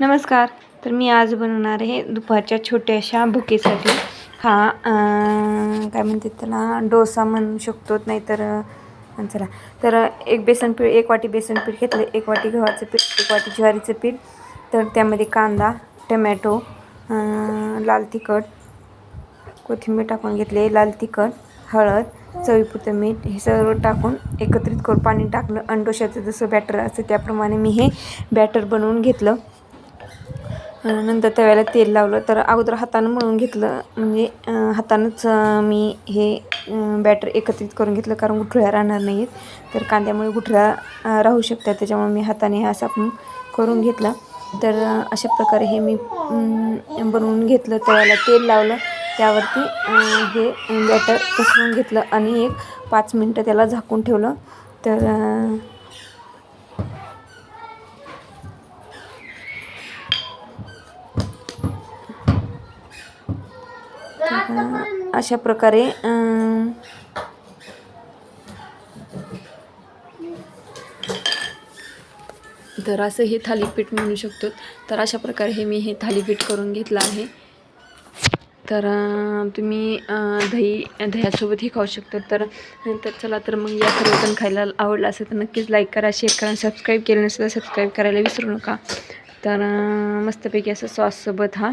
नमस्कार. तर मी आज बनवणार आहे दुपारच्या छोट्याशा भुकेसाठी. हा काय म्हणते त्याला? डोसा म्हणू शकतो नाहीतर चला. तर एक बेसन पीठ एक वाटी बेसन पीठ घेतलं. एक वाटी गव्हाचं पीठ एक वाटी ज्वारीचं पीठ. तर त्यामध्ये कांदा टमॅटो लाल तिखट कोथिंबीर टाकून घेतले. लाल तिखट हळद चवीपुरतं मीठ हे सर्व टाकून एकत्रित करून पाणी टाकलं. अंडोशाचं जसं बॅटर असतं त्याप्रमाणे मी हे बॅटर बनवून घेतलं. नंतर तव्याला तेल लावलं. तर अगोदर हातानं मळून घेतलं. म्हणजे हातानंच मी हे बॅटर एकत्रित करून घेतलं. कारण गुठळ्या राहणार नाहीत. तर कांद्यामुळे गुठळ्या राहू शकतात. त्याच्यामुळे मी हाताने हे असं आपण करून घेतला. तर अशा प्रकारे हे मी बनवून घेतलं. तव्याला तेल लावलं. त्यावरती हे बॅटर पसरून घेतलं. आणि एक पाच मिनटं त्याला झाकून ठेवलं. तर अशा प्रकारे तर असं हे थालीपीठ म्हणू शकतो. तर अशा प्रकारे हे मी हे थालीपीठ करून घेतलं आहे. तर तुम्ही दही दह्यासोबत हे खाऊ शकतो. तर तर चला तर मग या सर्वजण खायला आवडलं असेल तर नक्कीच लाईक करा शेअर करा सबस्क्राईब केलं नसेल तर सबस्क्राईब करायला विसरू नका. तर मस्तपैकी असं सॉससोबत हा